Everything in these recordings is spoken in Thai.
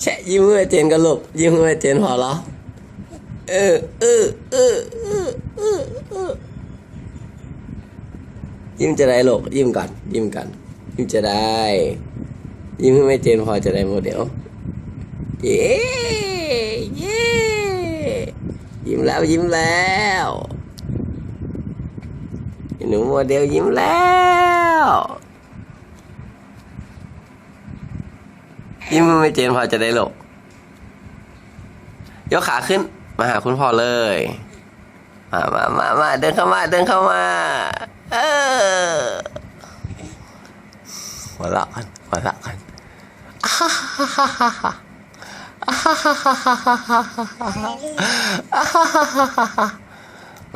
แชะยิ้มให้เจนกันลูกยิ้มให้เจนพอแล้วเออเออเออเออเออเออยิ้มจะได้หลูกยิ้มก่อนยิ้มก่อนยิ้มจะได้ ยิ้มให้แม่เจนพอจะได้โมเดลเย้เย้ยิ้มแล้วยิ้มแล้วหนูโมเดลยิ้มแล้ว ยิ้มให้แม่เจนพอจะได้หลูกยกขาขึ้น มาหาคุณพ่อเลย มามามามาเดินเข้ามา เดินเข้ามา เออหัวเราะกันหัวเราะกัน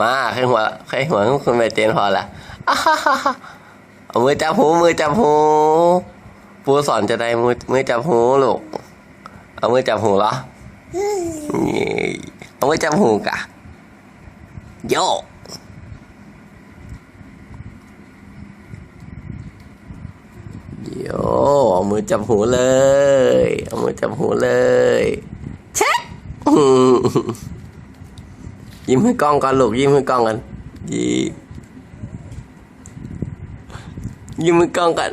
มาให้หัวให้หัวคุณแม่เจนพอละเอามือจับหูมือจับหู ปูสอนจะได้มือมือจับหูลูก เอามือจับหูเหรอนี่เอามือจับหูกะโยกโยเอามือจับหูเลย เอามือจับหูเลยเช็คยิ้มให้กล้องก่อนลูกยิ้มให้กล้องกันยิ้มยิ้มให้กล้องกัน